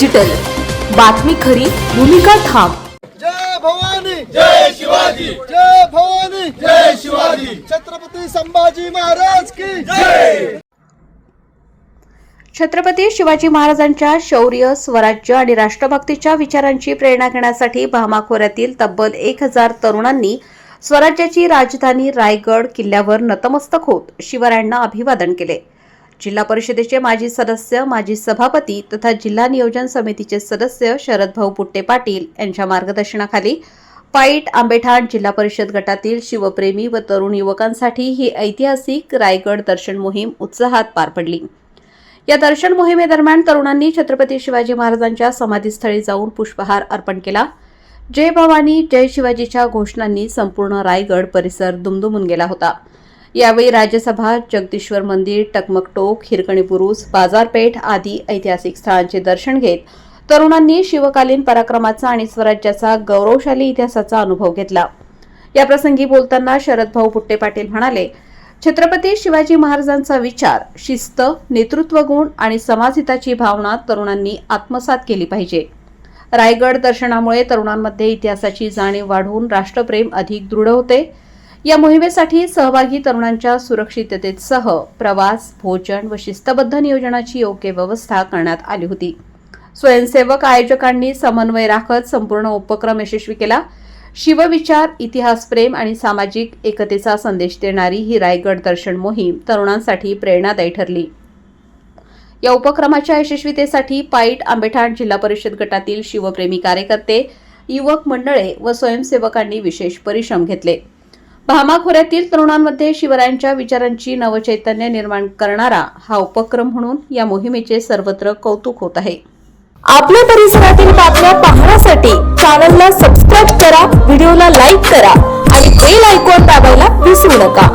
Digital बातमी खरी भूमिका ठाम. जय भवानी. जय शिवाजी. जय भवानी. जय शिवाजी. छत्रपती संभाजी महाराज की जय. छत्रपती शिवाजी महाराजांच्या शौर्य स्वराज्य आणि राष्ट्रभक्तीच्या विचारांची प्रेरणा घेण्यासाठी भामा खोऱ्यातील तब्बल एक हजार तरुणांनी स्वराज्याची राजधानी रायगड किल्ल्यावर नतमस्तक होत शिवरायांना अभिवादन केले. जिल्हा परिषदेचे माजी सदस्य माजी सभापती तथा जिल्हा नियोजन समितीचे सदस्य शरद भाऊ पुट्टे पाटील यांच्या मार्गदर्शनाखाली पाईट आंबेठाण जिल्हा परिषद गटातील शिवप्रेमी व तरुण युवकांसाठी ही ऐतिहासिक रायगड दर्शन मोहीम उत्साहात पार पडली. या दर्शन मोहिमेदरम्यान तरुणांनी छत्रपती शिवाजी महाराजांच्या समाधीस्थळी जाऊन पुष्पहार अर्पण केला. जय भवानी जय शिवाजीच्या घोषणांनी संपूर्ण रायगड परिसर दुमदुमून गेला होता. यावेळी राज्यसभा जगदीश्वर मंदिर टकमक टोक हिरकणी बुरुज बाजारपेठ आदी ऐतिहासिक स्थळांचे दर्शन घेत तरुणांनी शिवकालीन पराक्रमाचा आणि स्वराज्याचा गौरवशाली इतिहासाचा अनुभव घेतला. याप्रसंगी बोलताना शरद भाऊ पुट्टे पाटील म्हणाले छत्रपती शिवाजी महाराजांचा विचार शिस्त नेतृत्व गुण आणि समाजहिताची भावना तरुणांनी आत्मसात केली पाहिजे. रायगड दर्शनामुळे तरुणांमध्ये इतिहासाची जाणीव वाढवून राष्ट्रप्रेम अधिक दृढ होते. या मोहिमेसाठी सहभागी तरुणांच्या सुरक्षिततेसह प्रवास भोजन व शिस्तबद्ध नियोजनाची योग्य व्यवस्था करण्यात आली होती. स्वयंसेवक आयोजकांनी समन्वय राखत संपूर्ण उपक्रम यशस्वी केला. शिवविचार इतिहासप्रेम आणि सामाजिक एकतेचा संदेश देणारी ही रायगड दर्शन मोहीम तरुणांसाठी प्रेरणादायी ठरली. या उपक्रमाच्या यशस्वीतेसाठी पाईट आंबेठाण जिल्हा परिषद गटातील शिवप्रेमी कार्यकर्ते युवक मंडळे व स्वयंसेवकांनी विशेष परिश्रम घेतले. भामा खोऱ्यातील तरुणांमध्ये शिवरायांच्या विचारांची नवचैतन्य निर्माण करणारा हा उपक्रम म्हणून या मोहिमेचे सर्वत्र कौतुक होत आहे. आपल्या परिसरातील बातम्या पाहण्यासाठी चॅनलला सबस्क्राईब करा व्हिडिओला लाईक करा आणि बेल आयकॉन दाबायला विसरू नका.